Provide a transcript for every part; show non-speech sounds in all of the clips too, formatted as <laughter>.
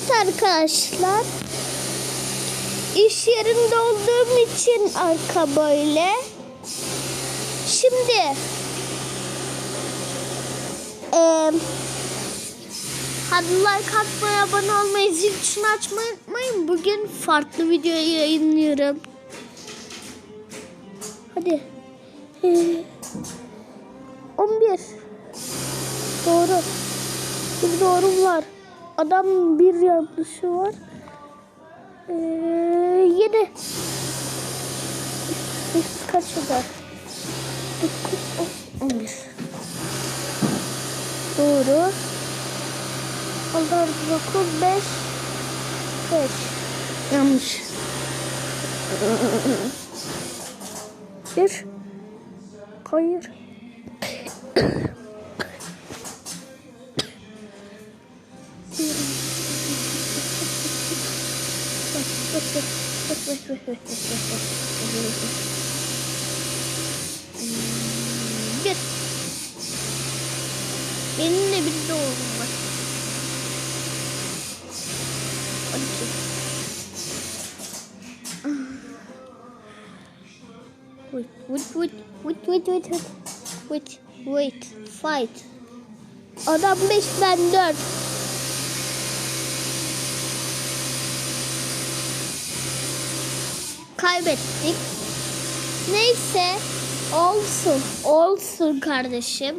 Evet arkadaşlar. İş yerinde olduğum için arka böyle. Şimdi eee hadi like atmayı, abone olmayı, zil tuşunu açmayı unutmayın. Bugün farklı video yayınlıyorum. Hadi. Ee, 11. Doğru. Bir doğru var. Adam bir yanlışı var. Ee, 7. Kaç eder? 11. Doğru. Allah 9 5 5 Yanlış. Bir. Hayır. Bir. Benim de bir de oğlum var. On iki. Wait, wait, wait, wait, wait, wait, wait, wait, fight. Adam beş, ben dört. Kaybettik. Neyse, olsun, olsun kardeşim.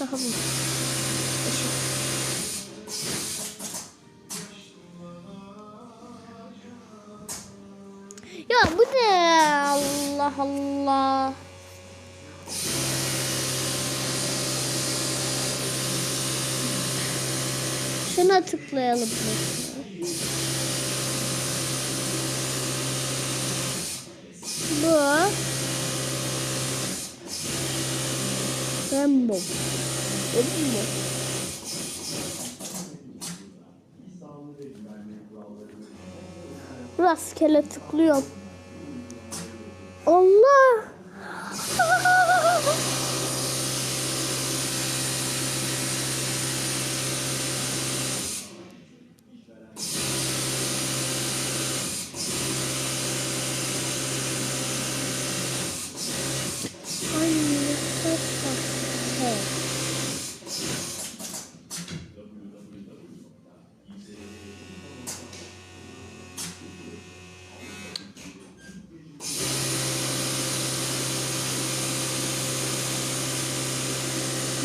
Daha. Ya bu ne? Allah Allah. Şuna tıklayalım. Bu. Rambo. Rambo. Rastgele tıklıyorum. Allah. Ay, çok tatlı.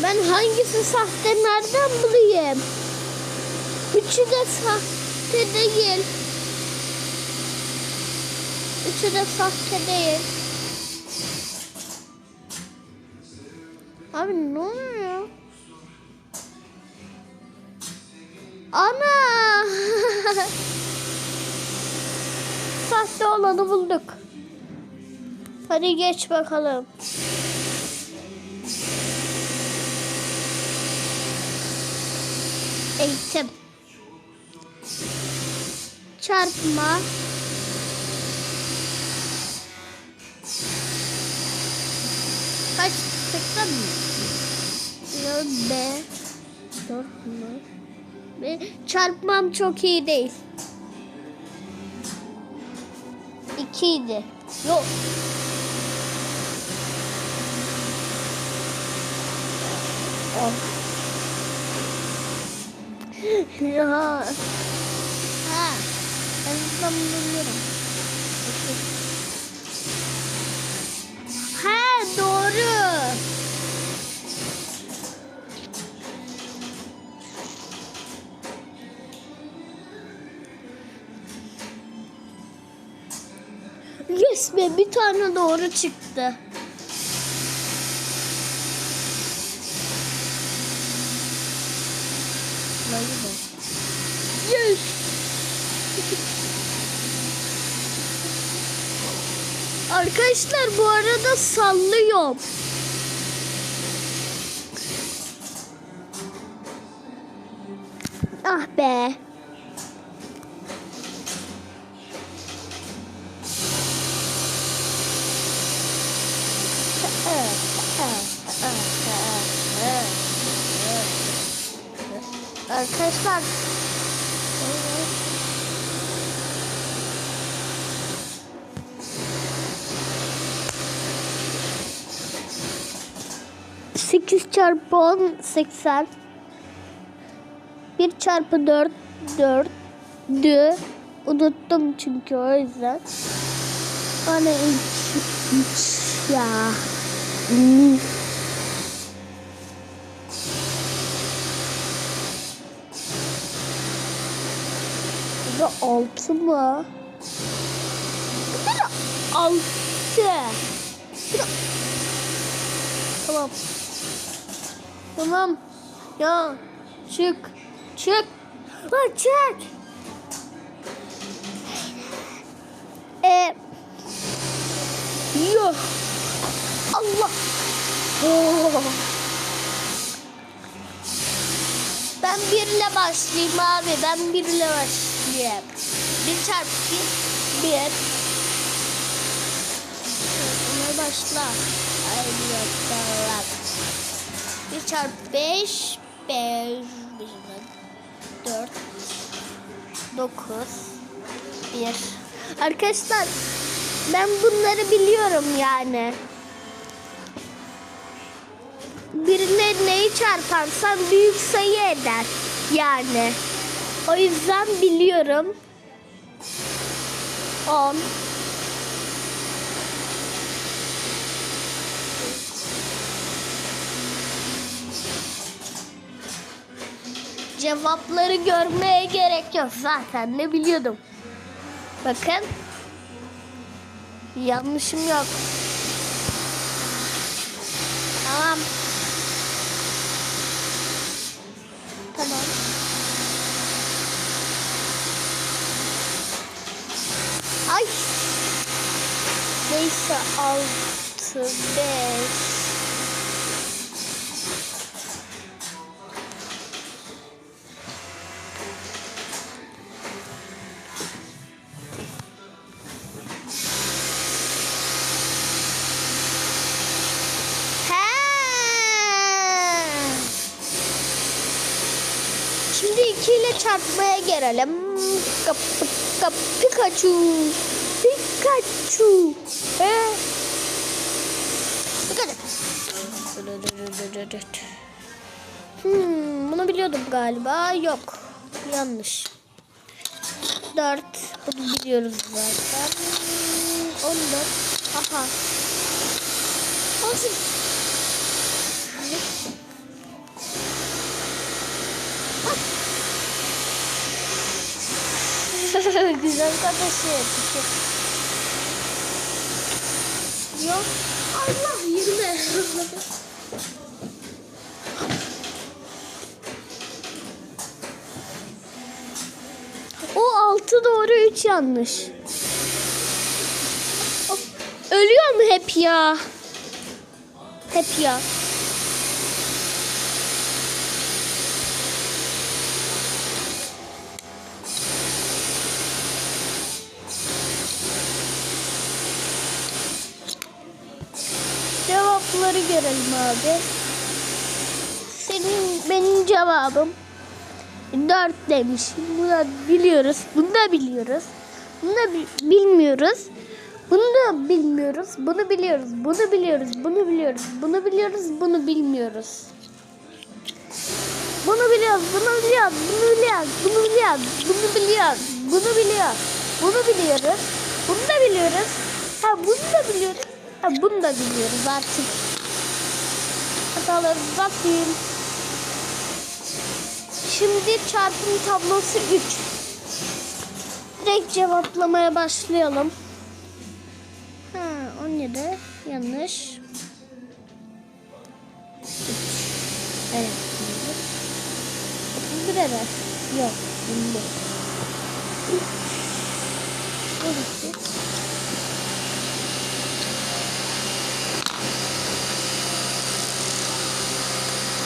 Ben hangisi sahte nereden bulayım? Üçü de sahte değil. Üçü de sahte değil. Abi ne oluyor? Ana! <laughs> sahte olanı bulduk. Hadi geç bakalım. Eğitim. Çarpma. Kaç tıkladın mı? Yok be. Dört mü? Be. Çarpmam çok iyi değil. İkiydi. Yok. Oh. Ya. Ha. Ben tam biliyorum. He doğru. Yes be bir tane doğru çıktı. Yes. Arkadaşlar bu arada sallıyorum. Ah be. Arkadaşlar. Sekiz çarpı on seksen. Bir çarpı dört dört. Dü. Unuttum çünkü o yüzden. Bana üç, üç ya. Hmm. Da altı mı? Bu da altı. Bu da... Tamam. Tamam. Ya çık. Çık. Ha, çık. Ee, yok. Allah. Oh. Ben birle başlayayım abi. Ben birle başlayayım. Bir çarpı bir. Bir. Ona başla. Ay yok. 1 çarpı 5 5 4 9 1 Arkadaşlar ben bunları biliyorum yani. Birine neyi çarparsan büyük sayı eder yani. O yüzden biliyorum. 10 Cevapları görmeye gerek yok zaten ne biliyordum. Bakın. Yanlışım yok. Tamam. Tamam. Ay. Neyse altı, beş. Şimdi 2 ile çarpmaya gelelim. Kap, kap, Pikachu. Pikachu. He. Pikachu. Hmm, bunu biliyordum galiba. Yok. Yanlış. 4. Bunu biliyoruz zaten. 14. Aha. 18. <laughs> Güzel kardeşim. Yok. Allah yirmi. o altı doğru üç yanlış. Ölüyor mu hep ya? Hep ya. Görelim abi. Senin benim cevabım 4 demiş. Bunu da biliyoruz. Bunu da biliyoruz. Bunu da bi- bilmiyoruz. Bunu da bilmiyoruz. Bunu biliyoruz. Bunu biliyoruz. Bunu biliyoruz. Bunu biliyoruz. Bunu bilmiyoruz. Bunu biliyoruz. Bunu biliyoruz. Bunu biliyoruz. Bunu biliyoruz. Bunu biliyoruz. Bunu biliyoruz. Bunu biliyoruz. Bunu da biliyoruz. Ha bunu da biliyoruz. Ha bunu da biliyoruz artık. Hataları bakayım. Şimdi çarpım tablosu 3. Direkt cevaplamaya başlayalım. Ha 17 yanlış. 3. Evet. 31 evet. Yok. 25. 12. Oh. Allah. Allah 30 Allah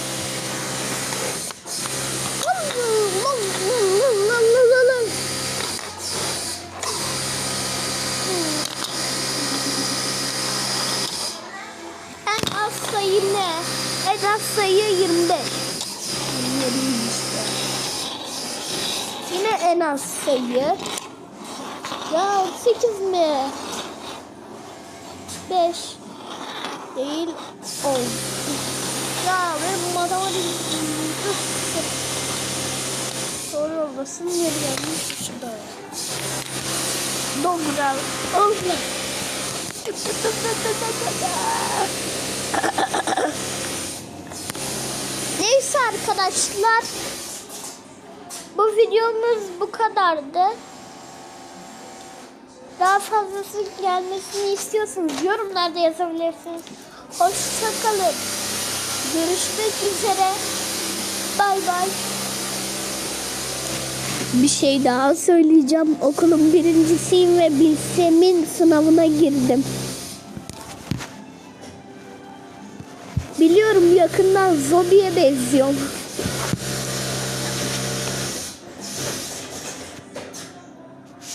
En az sayı. Ya 8 mi? 5 değil 10. Ya benim matematik Soru olmasın yeri yanlış şurada. Doğru. Allah. <laughs> Neyse arkadaşlar. Videomuz bu kadardı. Daha fazlası gelmesini istiyorsanız yorumlarda yazabilirsiniz. Hoşçakalın. Görüşmek üzere. Bay bay. Bir şey daha söyleyeceğim. Okulun birincisiyim ve bilsemin sınavına girdim. Biliyorum yakından zombiye benziyorum.